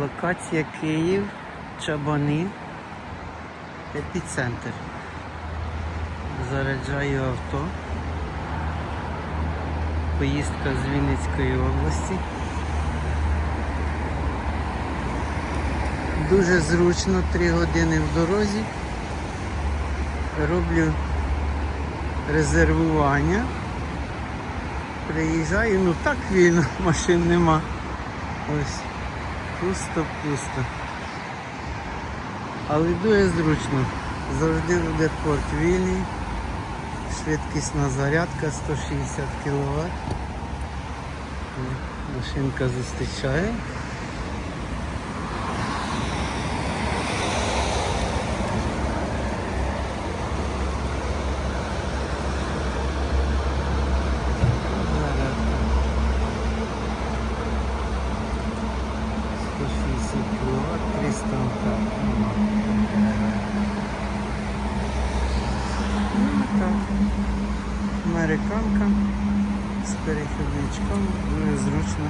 Локація Київ, Чабани, епіцентр. Заряджаю авто. Поїздка з Вінницької області. Дуже зручно, 3 години в дорозі. Роблю резервування. Приїжджаю, ну так вільно, машин нема. Ось. Пусто-пусто. Але дуже зручно. Завжди буде порт вільний. Швидкісна зарядка 160 кВт. Машинка зустрічає. Зарядка. 160 кВт, 300 ампер. Так. Американка з перехідничком, дуже зручно.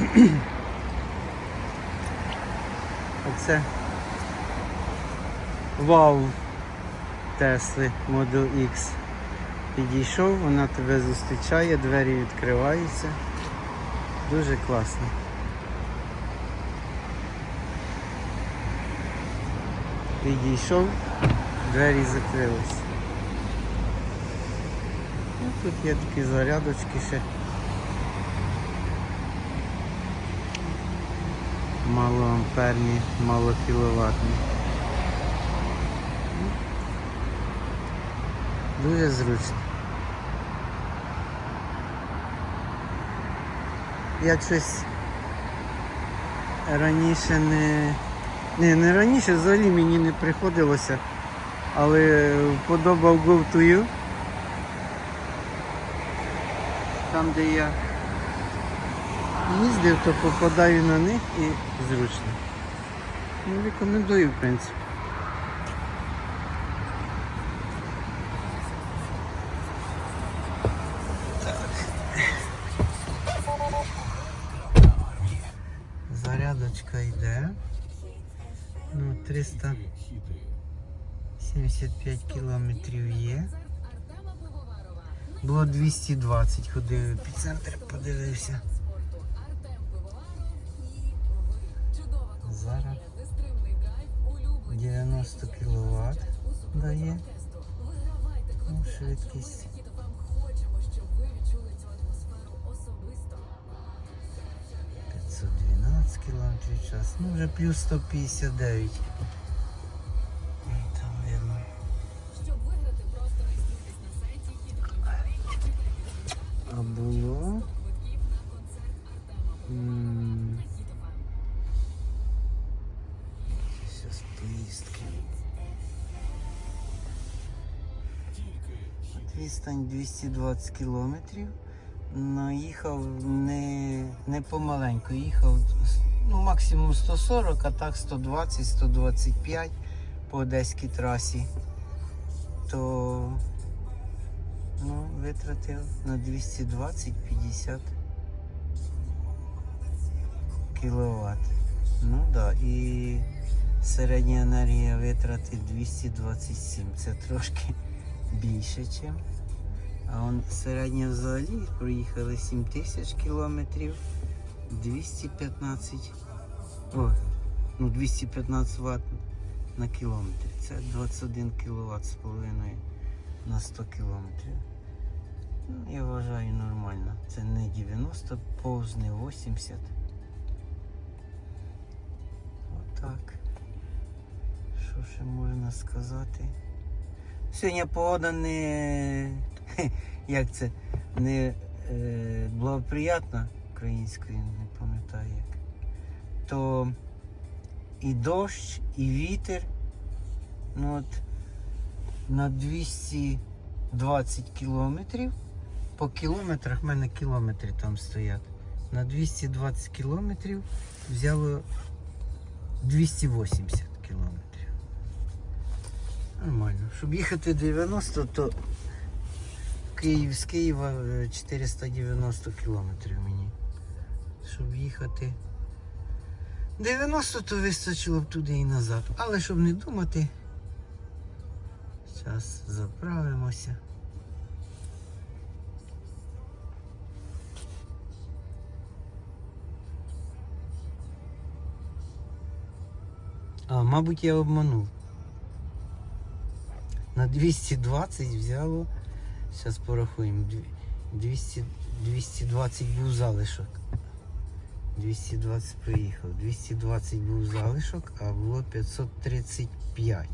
Оце вау Тесли Model X. Підійшов, вона тебе зустрічає, двері відкриваються. Дуже класно. Підійшов, двері закрились. Ну, тут є такі зарядочки ще. Малоамперні, малокіловатні. Дуже зручно. Я щось раніше не... Не, не раніше взагалі мені не приходилося, але вподобав Go to You. Там, де я їздив, то попадаю на них і зручно. Ну, рекомендую, в принципі. Йде. Ну, 375 кілометрів є. Було 220, ходив епіцентр, подивився. Зараз 90 кВт дає. Ну, швидкість. — км час. Ну вже плюс 159. Там видно. А було. Щас поїздки. Відстань 220 кілометрів. Ну, їхав не, не помаленьку, їхав ну, максимум 140, а так 120, 125 по одеській трасі. То ну, витратив на 220-50 кВт. Ну так, да. і середня енергія витрати 227. Це трошки більше, ніж. А он середня взагалі проїхали 7 тисяч кілометрів, 215, о, ну 215 Вт на кілометр. Це 21 кВт з половиною на 100 кілометрів. Ну, я вважаю нормально. Це не 90 повз, не 80. Отак. Що ще можна сказати? Сьогодні погода не як це не е, благоприятна українською, не пам'ятаю як. То і дощ, і вітер. Ну от на 220 кілометрів. По кілометрах в мене кілометри там стоять. На 220 кілометрів взяло 280 кілометрів. Нормально. Щоб їхати 90, то Київ, з Києва е, 490 кілометрів мені. Щоб їхати. 90 то вистачило б туди і назад. Але щоб не думати, зараз заправимося. А, мабуть, я обманув. На 220 взяло. Зараз порахуємо. 200, 220 був залишок. 220 приїхав. 220 був залишок, а було 535.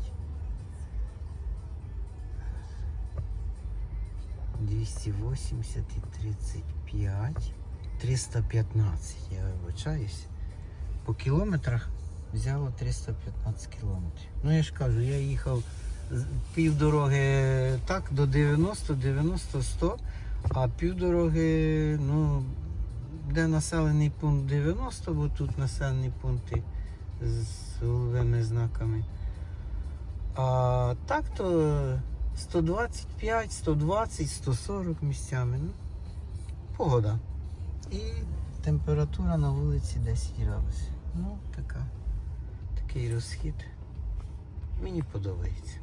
280 і 35. 315, я вибачаюсь. По кілометрах взяло 315 кілометрів. Ну я ж кажу, я їхав півдороги так до 90, 90, 100, а півдороги, ну, де населений пункт 90, бо тут населені пункти з голубими знаками. А так то 125, 120, 140 місцями. Ну, погода. І температура на вулиці 10 градусів. Ну, така, такий розхід. Мені подобається.